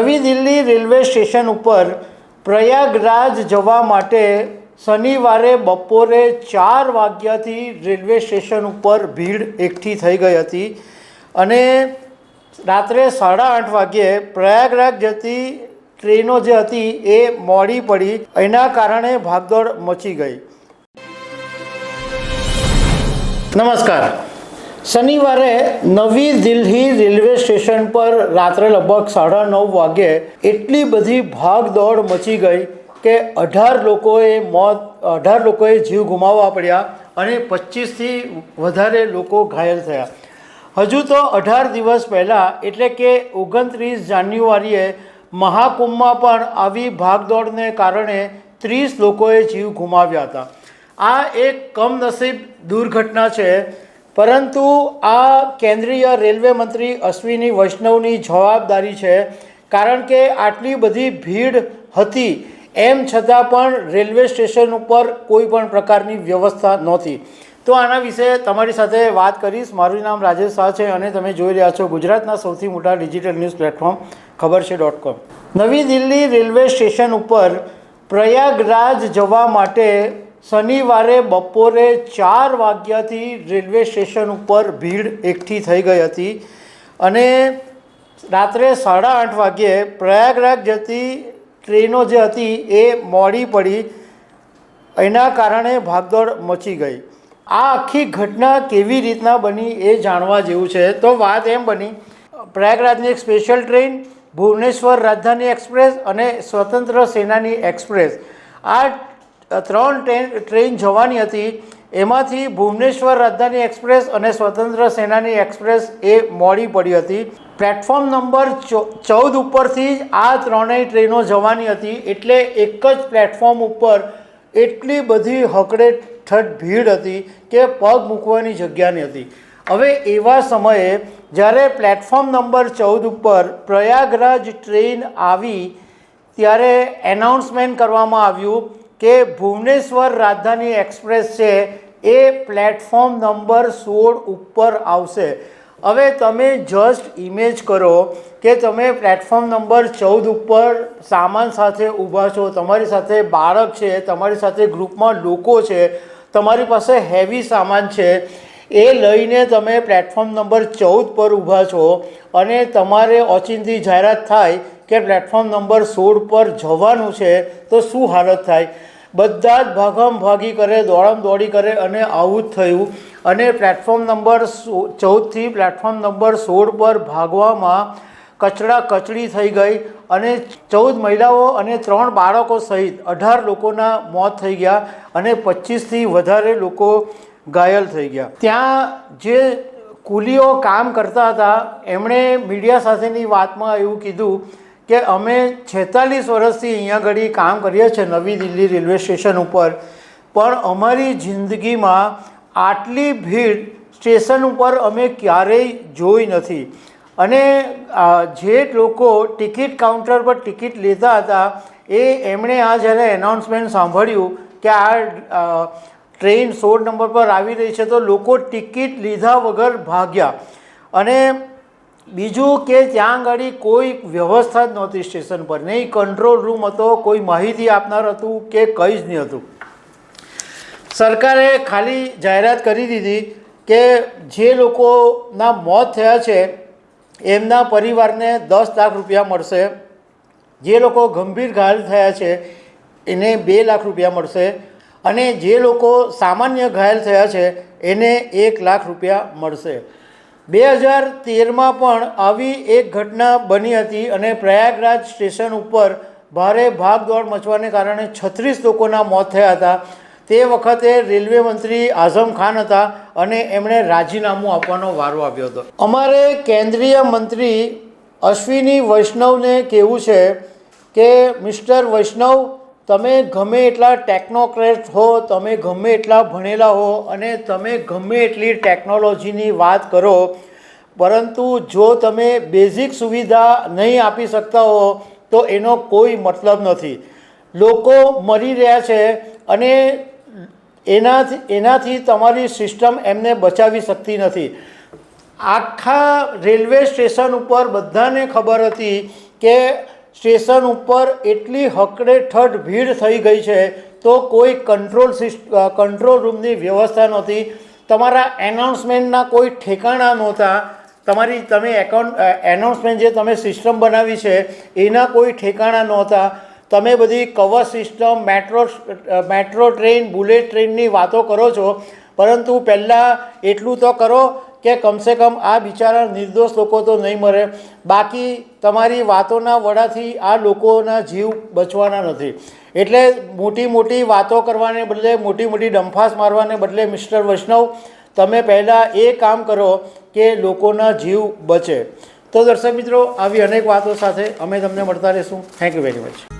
નવી Delhi railway station ઉપર પ્રયાગરાજ જવા માટે શનિવારે બપોરે ચાર વાગ્યાથી રેલવે સ્ટેશન ઉપર ભીડ એકઠી થઈ ગઈ હતી અને રાત્રે સાડા આઠ વાગ્યે પ્રયાગરાજ જતી ટ્રેનો જે હતી એ મોડી પડી. એના કારણે ભાગદોડ મચી ગઈ. નમસ્કાર. શનિવારે નવી દિલ્હી રેલવે સ્ટેશન પર રાત્રે લગભગ સાડા નવ વાગે એટલી બધી ભાગદોડ મચી ગઈ કે અઢાર લોકોએ મોત, અઢાર લોકોએ જીવ ગુમાવવા પડ્યા અને પચીસથી વધારે લોકો ઘાયલ થયા. હજુ તો અઢાર દિવસ પહેલાં, એટલે કે ઓગણત્રીસ જાન્યુઆરીએ મહાકુંભમાં પણ આવી ભાગદોડને કારણે ત્રીસ લોકોએ જીવ ગુમાવ્યા હતા. આ એક કમનસીબ દુર્ઘટના છે પરંતુ આ કેન્દ્રીય રેલવે મંત્રી અશ્વિની વૈષ્ણવની જવાબદારી છે, કારણ કે આટલી બધી ભીડ હતી, એમ છતાં પણ રેલવે સ્ટેશન ઉપર કોઈ પણ પ્રકારની વ્યવસ્થા નહોતી. તો આના વિશે તમારી સાથે વાત કરીશ. મારું નામ રાજેશ શાહ છે અને તમે જોઈ રહ્યા છો ગુજરાતના સૌથી મોટા ડિજિટલ ન્યૂઝ પ્લેટફોર્મ, ખબર છે ડોટ કોમ. નવી દિલ્હી રેલવે સ્ટેશન ઉપર પ્રયાગરાજ જવા માટે શનિવારે બપોરે ચાર વાગ્યાથી રેલવે સ્ટેશન ઉપર ભીડ એકઠી થઈ ગઈ હતી અને રાત્રે સાડા આઠ વાગ્યે પ્રયાગરાજ જતી ટ્રેનો જે હતી એ મોડી પડી. એના કારણે ભાગદોડ મચી ગઈ. આ આખી ઘટના કેવી રીતના બની એ જાણવા જેવું છે. તો વાત એમ બની. પ્રયાગરાજની એક special train, Bhubaneswar Rajdhani express અને સ્વતંત્ર સેનાની એક્સપ્રેસ. આ ત્રણ ટ્રેન જવાની હતી. એમાંથી ભુવનેશ્વર રાજધાની એક્સપ્રેસ અને સ્વતંત્ર સેનાની એક્સપ્રેસ એ મોડી પડી હતી. પ્લેટફોર્મ નંબર ચૌદ ઉપરથી જ આ ત્રણેય ટ્રેનો જવાની હતી. એટલે એક જ પ્લેટફોર્મ ઉપર એટલી બધી હકડે ઠઠ ભીડ હતી કે પગ મૂકવાની જગ્યા નહીં હતી હવે એવા સમયે જ્યારે પ્લેટફોર્મ નંબર ચૌદ ઉપર પ્રયાગરાજ ટ્રેન આવી, ત્યારે એનાઉન્સમેન્ટ કરવામાં આવ્યું કે ભુવનેશ્વર રાજધાની એક્સપ્રેસ છે એ પ્લેટફોર્મ નંબર સોળ ઉપર આવશે. હવે તમે જસ્ટ ઇમેજ કરો કે તમે પ્લેટફોર્મ નંબર ચૌદ ઉપર સામાન સાથે ઊભા છો, તમારી સાથે બાળક છે, તમારી સાથે ગ્રુપમાં લોકો છે, તમારી પાસે હેવી સામાન છે, એ લઈને તમે પ્લેટફોર્મ નંબર ચૌદ પર ઊભા છો અને તમારે ઓચિંતી જાહેરાત થાય કે પ્લેટફોર્મ નંબર સોળ પર જવાનું છે, તો શું હાલત થાય? બધા જ ભાગમ ભાગી કરે, દોડમ દોડી કરે અને આવું જ થયું. અને પ્લેટફોર્મ નંબર ચૌદથી પ્લેટફોર્મ નંબર સોળ પર ભાગવામાં કચડા કચડી થઈ ગઈ અને ચૌદ મહિલાઓ અને ત્રણ બાળકો સહિત અઢાર લોકોના મોત થઈ ગયા અને પચીસથી વધારે લોકો ઘાયલ થઈ ગયા. ત્યાં જે કુલીઓ કામ કરતા હતા, એમણે મીડિયા સાથેની વાતમાં એવું કીધું કે અમે છેતાલીસ વર્ષથી અહીંયા ઘડી કામ કરીએ છીએ નવી દિલ્હી રેલવે સ્ટેશન ઉપર, પણ અમારી જિંદગીમાં આટલી ભીડ સ્ટેશન ઉપર અમે ક્યારેય જોઈ નથી. અને જે લોકો ટિકિટ કાઉન્ટર પર ટિકિટ લેતા હતા, એ એમણે આ જ્યારે એનાઉન્સમેન્ટ સાંભળ્યું કે આ ટ્રેન સોળ નંબર પર આવી રહી છે, તો લોકો ટિકિટ લીધા વગર ભાગ્યા. અને બીજું કે ત્યાં આગળ કોઈ વ્યવસ્થા જ નહોતી સ્ટેશન પર. નહીં કંટ્રોલ રૂમ હતો, કોઈ માહિતી આપનાર હતું કે કંઈ જ નહીં હતું. સરકારે ખાલી જાહેરાત કરી દીધી કે જે લોકોના મોત થયા છે, એમના પરિવારને દસ લાખ રૂપિયા મળશે. જે લોકો ગંભીર ઘાયલ થયા છે, એને બે લાખ રૂપિયા મળશે. અને જે લોકો સામાન્ય ઘાયલ થયા છે, એને એક લાખ રૂપિયા મળશે. બે હજાર તેરમાં પણ આવી એક ઘટના બની હતી અને પ્રયાગરાજ સ્ટેશન ઉપર ભારે ભાગદોડ મચવાને કારણે છત્રીસ લોકોના મોત થયા હતા. તે વખતે રેલવે મંત્રી આઝમ ખાન હતા અને એમણે રાજીનામું આપવાનો વારો આવ્યો હતો. અમારે કેન્દ્રીય મંત્રી અશ્વિની વૈષ્ણવને કહેવું છે કે, મિસ્ટર વૈષ્ણવ તમે ગમે એટલા ટેકનોક્રેટ હો, તમે ગમે એટલા ભણેલા હો અને તમે ગમે એટલી ટેકનોલોજીની વાત કરો, પરંતુ જો તમે બેઝિક સુવિધા નહીં આપી શકતા હો, તો એનો કોઈ મતલબ નથી. લોકો મરી રહ્યા છે અને એનાથી એનાથી તમારી સિસ્ટમ એમને બચાવી શકતી નથી. આખા રેલવે સ્ટેશન ઉપર બધાને ખબર હતી કે સ્ટેશન ઉપર એટલી હકડેઠઠ ભીડ થઈ ગઈ છે તો કોઈ કંટ્રોલ સિસ્ટ કંટ્રોલ રૂમની વ્યવસ્થા નહોતી. તમારા એનાઉન્સમેન્ટના કોઈ ઠેકાણા નહોતા. તમારી, તમે એકાઉન્ટ એનાઉન્સમેન્ટ જે તમે સિસ્ટમ બનાવી છે, એના કોઈ ઠેકાણા નહોતા. તમે બધી cover system, metro metro train, bullet ટ્રેનની વાતો કરો છો. પરંતુ પહેલાં એટલું તો કરો કે કમસે કમ આ બિચારા નિર્દોષ લોકો તો નહીં મરે. બાકી તમારી વાતોના વડાથી આ લોકોના જીવ બચવાના નથી. એટલે મોટી મોટી વાતો કરવાને બદલે, મોટી મોટી ડંફાસ મારવાને બદલે, મિસ્ટર વૈષ્ણવ, તમે પહેલાં એ કામ કરો કે લોકોના જીવ બચે. તો દર્શક મિત્રો, આવી અનેક વાતો સાથે અમે તમને મળતા રહીશું. Thank you very much